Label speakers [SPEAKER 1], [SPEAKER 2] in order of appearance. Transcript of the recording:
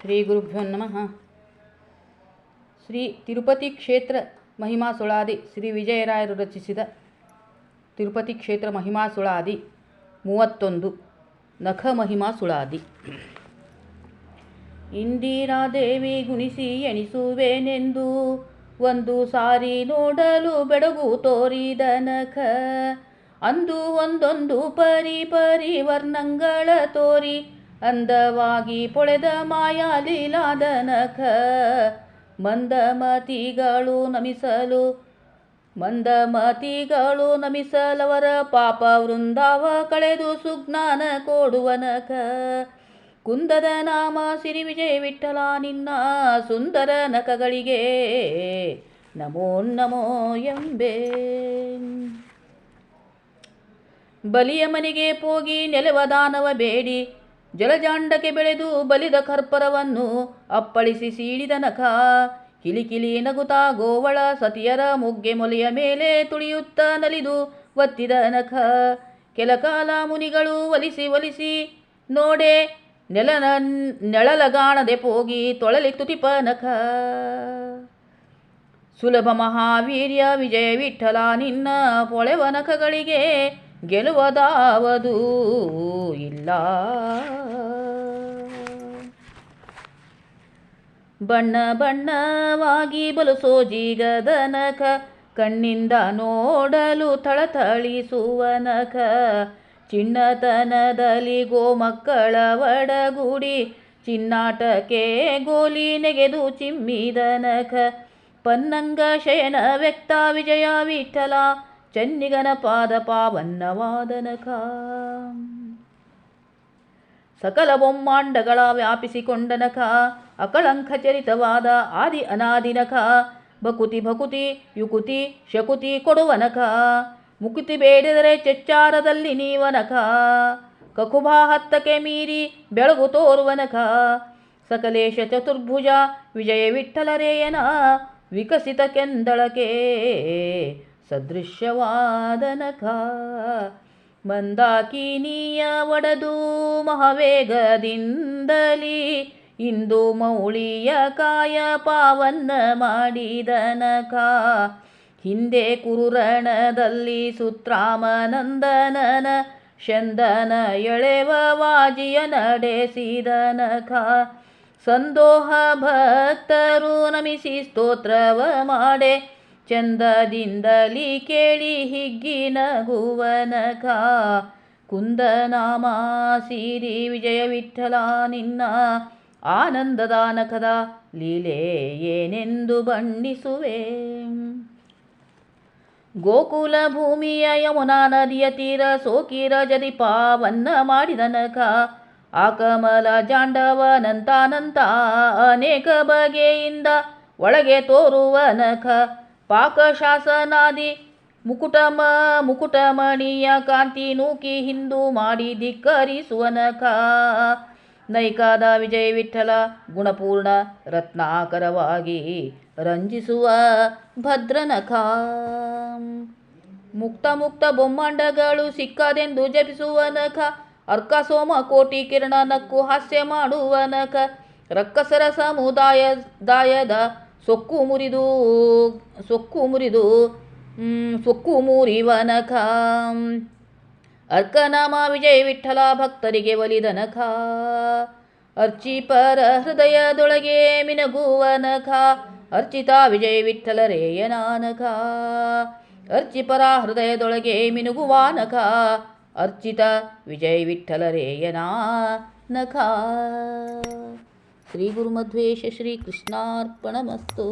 [SPEAKER 1] ಶ್ರೀ ಗುರುಭ್ಯೋ ನಮಃ. ಶ್ರೀ ತಿರುಪತಿ ಕ್ಷೇತ್ರ ಮಹಿಮಾ ಸುಳಾದಿ ಶ್ರೀ ವಿಜಯರಾಯರು ರಚಿಸಿದ ತಿರುಪತಿ ಕ್ಷೇತ್ರ ಮಹಿಮಾ ಸುಳಾದಿ ಮೂವತ್ತೊಂದು, ನಖ ಮಹಿಮಾ ಸುಳಾದಿ. ಇಂದಿರಾದೇವಿ ಗುಣಿಸಿ ಎಣಿಸುವೆನೆಂದು ಒಂದು ಸಾರಿ ನೋಡಲು ಬೆಡಗು ತೋರಿದ ನಖ, ಅಂದು ಒಂದೊಂದು ಪರಿ ಪರಿ ವರ್ಣಂಗಳ ತೋರಿ ಅಂದವಾಗಿ ಪೊಳೆದ ಮಾಯಾಲೀಲಾದ ನಖ ಮಂದಮತಿಗಳು ನಮಿಸಲು, ಮಂದಮತಿಗಳು ನಮಿಸಲವರ ಪಾಪ ವೃಂದಾವ ಕಳೆದು ಸುಜ್ಞಾನ ಕೊಡುವ ನಖ ಕುಂದದ ನಾಮ ಸಿರಿ ವಿಜಯ ವಿಠಲ ನಿನ್ನ ಸುಂದರ ನಖಗಳಿಗೆ. ನಮೋ ನಮೋ ಎಂಬೆ. ಬಲಿಯ ಮನೆಗೆ ಹೋಗಿ ನೆಲವ ದಾನವ ಬೇಡಿ. ಜಲಜಾಂಡಕ್ಕೆ ಬೆಳೆದು ಬಲಿದ ಕರ್ಪರವನ್ನು ಅಪ್ಪಳಿಸಿ ಸೀಳಿದ ನಖ. ಕಿಲಿಕಿಲಿ ನಗುತ್ತಾ ಗೋವಳ ಸತಿಯರ ಮುಗ್ಗೆ ಮೊಲೆಯ ಮೇಲೆ ತುಳಿಯುತ್ತ ನಲಿದು ಒತ್ತಿದ ನಖ. ಕೆಲಕಾಲ ಮುನಿಗಳು ಒಲಿಸಿ ಒಲಿಸಿ ನೋಡೆ ನೆಲನ ನೆಳಲಗಾಣದೆ ಪೋಗಿ ತೊಳಲಿ ತುತಿಪ ನಖ. ಸುಲಭ ಮಹಾವೀರ್ಯ ವಿಜಯ ವಿಠಲ ನಿನ್ನ ಪೊಳೆವ ನಖಗಳಿಗೆ ಗೆಲುವದಾವದೂ ಇಲ್ಲ. ಬಣ್ಣ ಬಣ್ಣವಾಗಿ ಬಲಸೋ ಸೋಜಿಗದ ನಖ, ಕಣ್ಣಿಂದ ನೋಡಲು ಥಳಥಳಿಸುವ ನಖ. ಚಿನ್ನತನದಲ್ಲಿ ಗೋಮಕ್ಕಳ ಒಡಗೂಡಿ, ಚಿನ್ನಾಟಕ್ಕೆ ಗೋಲಿ ನೆಗೆದು ಚಿಮ್ಮಿದನಕ ಪನ್ನಂಗ ಶಯನ ವ್ಯಕ್ತ ವಿಜಯ ವಿಠಲ ಚನ್ನಿಗನ ಪಾದ ಸಕಲ ಬೊಮ್ಮಾಂಡಗಳ ವ್ಯಾಪಿಸಿಕೊಂಡ ನಖ ಅಕಳಂಕ ಚರಿತವಾದ ಆದಿ ಅನಾದಿ ನಖ ಬಕುತಿ ಭಕುತಿ ಯುಕುತಿ ಶಕುತಿ ಕೊಡುವನಕ. ಮುಕುತಿ ಬೇಡಿದರೆ ಚೆಚ್ಚಾರದಲ್ಲಿ ನೀವ ನಖ ಕಕುಭಾ ಹತ್ತಕ್ಕೆ ಮೀರಿ ಬೆಳಗು ತೋರುವನಕ. ಸಕಲೇಶ ಚತುರ್ಭುಜ ವಿಜಯ ವಿಠಲರೇಯನ ವಿಕಸಿತ ಕೆಂದಳಕೆ ಸದೃಶ್ಯವಾದ ನಖ ಮಂದಾಕಿನಿಯ ಒಡೆದು ಮಹಾವೇಗದಿಂದಲಿ, ಇಂದು ಮೌಳಿಯ ಕಾಯ ಪಾವನ್ನ ಮಾಡಿದನಕ ಹಿಂದೆ ಕುರುರಣದಲ್ಲಿ ಸುತ್ರಾಮನಂದನನ ಶಂದನ ಎಳೆವ ವಾಜಿಯ ನಡೆಸಿದನಕ ಸಂದೋಹ ಭಕ್ತರು ನಮಿಸಿ ಸ್ತೋತ್ರವ ಮಾಡೆ ಚಂದದಿಂದಲಿ ಕೇಳಿ ಹಿಗ್ಗಿನ ಗುವನಕ ಕುಂದನಾಮ ಸಿರಿ ವಿಜಯ ವಿಠಲ ನಿನ್ನ. ಆನಂದದಾನಕದ ಲೀಲೆ ಏನೆಂದು ಬಣ್ಣಿಸುವೆ. ಗೋಕುಲ ಭೂಮಿಯ ಯಮುನಾ ನದಿಯ ತೀರ ಸೋಕಿರ ಜರಿ ಪಾವನ್ನ ಮಾಡಿದನಕ ಆಕಮಲ ಜಾಂಡವನಂತಾನಂತ ಅನೇಕ ಬಗೆಯಿಂದ ಒಳಗೆ ತೋರುವ ನಖ. ಪಾಕಶಾಸನಾದಿ ಮುಕುಟಮ ಮುಕುಟಮಣಿಯ ಕಾಂತಿ ನೂಕಿ ಹಿಂದೂ ಮಾಡಿ ಧಿಕ್ಕರಿಸುವನಕ. ನೈಕಾದ ವಿಜಯ ವಿಠಲ ಗುಣಪೂರ್ಣ ರತ್ನಾಕರವಾಗಿ ರಂಜಿಸುವ ಭದ್ರನಖ ಮುಕ್ತ ಮುಕ್ತ ಬೊಮ್ಮಂಡಗಳು ಸಿಕ್ಕದೆಂದು ಜಪಿಸುವ ನಖ ಅರ್ಕ ಸೋಮ ಕೋಟಿ ಕಿರಣ ನಕ್ಕು ಹಾಸ್ಯ ಮಾಡುವ ನಖ ರಕ್ಕಸರ ಸಮುದಾಯ ದಾಯದ ಸೊಕ್ಕು ಮುರಿದು ಸೊಕ್ಕು ಮುರಿದು ಸೊಕ್ಕು ಮುರಿವ ನಖ. ಅರ್ಕನಾಮ ವಿಜಯ ವಿಠಲ ಭಕ್ತರಿಗೆ ಒಲಿದನಖ ಅರ್ಚಿಪರ ಹೃದಯದೊಳಗೆ ಮಿನಗುವನಖ ಅರ್ಚಿತ ವಿಜಯ ವಿಠಲ ರೇಯನ ನಖ ಅರ್ಚಿಪರ ಹೃದಯದೊಳಗೆ ಮಿನುಗುವಾನಖ ಅರ್ಚಿತ ವಿಜಯ ವಿಠಲ ರೇಯನ ನಖ ಶ್ರೀ ಗುರುಮಧ್ವೇಶ ಶ್ರೀ ಕೃಷ್ಣಾರ್ಪಣಮಸ್ತು